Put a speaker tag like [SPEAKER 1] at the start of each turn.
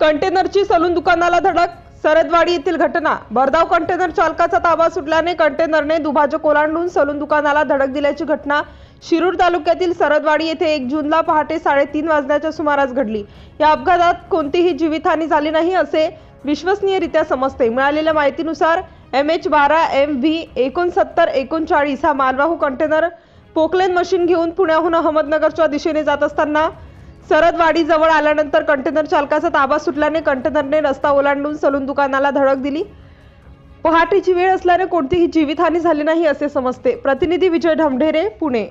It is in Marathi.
[SPEAKER 1] कंटेनरची सलून दुकानाला धडक सरदवाडी येथील घटना. भरधाव कंटेनर चालकाचा ताबा सुटल्याने कंटेनरने दुभाजक ओलांडून सलून दुकानाला धडक दिल्याची घटना शिरूर तालुक्यातील सरदवाडी येथे एक जूनला पहाटे साडेतीन वाजण्याच्या सुमारास घडली. या अपघातात कोणतीही जीवितहानी झाली नाही असे विश्वसनीयरित्या समजते. मिळालेल्या माहितीनुसार एम एच बारा एम व्ही एकोणसत्तर एकोणचाळीस हा मालवाहू कंटेनर पोकलेन मशीन घेऊन पुण्याहून अहमदनगरच्या दिशेने जात असताना सरदवाडी जवळ आल्यानंतर कंटेनर चालकाचा ताबा सुटल्याने कंटेनरने रस्ता ओलांडून सलून दुकानाला धडक दिली. पहाटेची वेळ असल्याने कोणतीही जीवितहानी झाली नाही असे समजते. प्रतिनिधी विजय ढमढेरे पुणे.